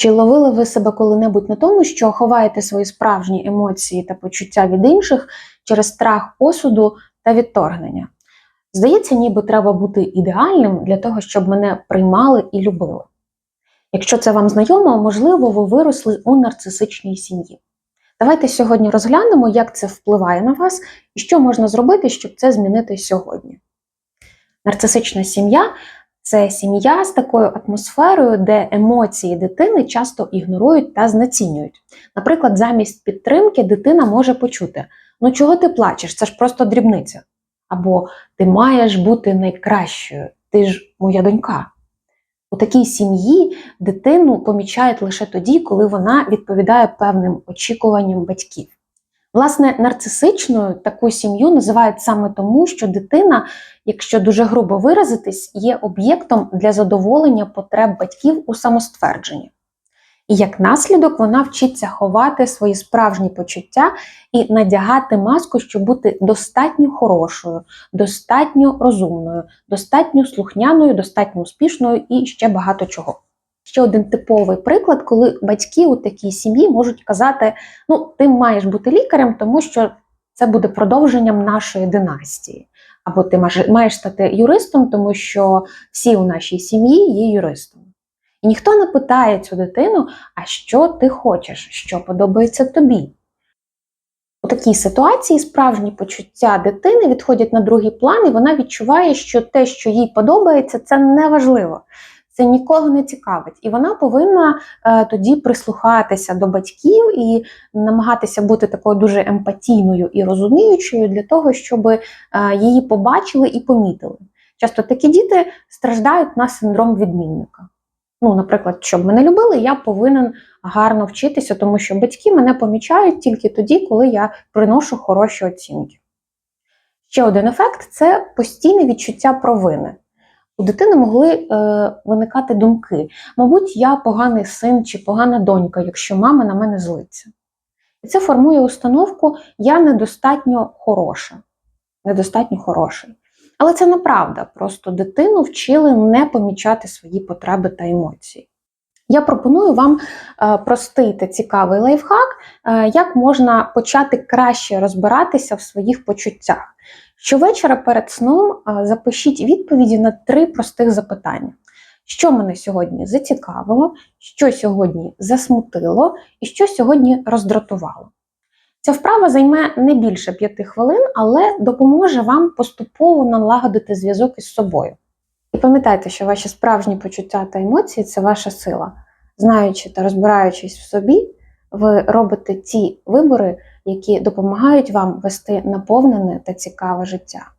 Чи ловили ви себе коли-небудь на тому, що ховаєте свої справжні емоції та почуття від інших через страх осуду та відторгнення? Здається, ніби треба бути ідеальним для того, щоб мене приймали і любили. Якщо це вам знайомо, можливо, ви виросли у нарцисичній сім'ї. Давайте сьогодні розглянемо, як це впливає на вас і що можна зробити, щоб це змінити сьогодні. Нарцисична сім'я це сім'я з такою атмосферою, де емоції дитини часто ігнорують та знецінюють. Наприклад, замість підтримки дитина може почути: Ну чого ти плачеш? Це ж просто дрібниця. Або ти маєш бути найкращою, ти ж моя донька. У такій сім'ї дитину помічають лише тоді, коли вона відповідає певним очікуванням батьків. Власне, нарцисичною таку сім'ю називають саме тому, що дитина, якщо дуже грубо виразитись, є об'єктом для задоволення потреб батьків у самоствердженні. І як наслідок вона вчиться ховати свої справжні почуття і надягати маску, щоб бути достатньо хорошою, достатньо розумною, достатньо слухняною, достатньо успішною і ще багато чого. Ще один типовий приклад, коли батьки у такій сім'ї можуть казати: ну, ти маєш бути лікарем, тому що це буде продовженням нашої династії. Або ти маєш стати юристом, тому що всі у нашій сім'ї є юристом. І ніхто не питає цю дитину, а що ти хочеш, що подобається тобі. У такій ситуації справжні почуття дитини відходять на другий план, і вона відчуває, що те, що їй подобається, це неважливо. Це нікого не цікавить, і вона повинна е, тоді прислухатися до батьків і намагатися бути такою дуже емпатійною і розуміючою для того, щоб е, її побачили і помітили. Часто такі діти страждають на синдром відмінника. Ну, наприклад, щоб мене любили, я повинен гарно вчитися, тому що батьки мене помічають тільки тоді, коли я приношу хороші оцінки. Ще один ефект це постійне відчуття провини. У дитини могли е, виникати думки: мабуть, я поганий син чи погана донька, якщо мама на мене злиться. І це формує установку Я недостатньо хороша, недостатньо хороший. Але це неправда, просто дитину вчили не помічати свої потреби та емоції. Я пропоную вам е, простий та цікавий лайфхак, е, як можна почати краще розбиратися в своїх почуттях. Щовечора перед сном е, запишіть відповіді на три простих запитання: що мене сьогодні зацікавило, що сьогодні засмутило і що сьогодні роздратувало. Ця вправа займе не більше п'яти хвилин, але допоможе вам поступово налагодити зв'язок із собою. І пам'ятайте, що ваші справжні почуття та емоції це ваша сила. Знаючи та розбираючись в собі, ви робите ті вибори, які допомагають вам вести наповнене та цікаве життя.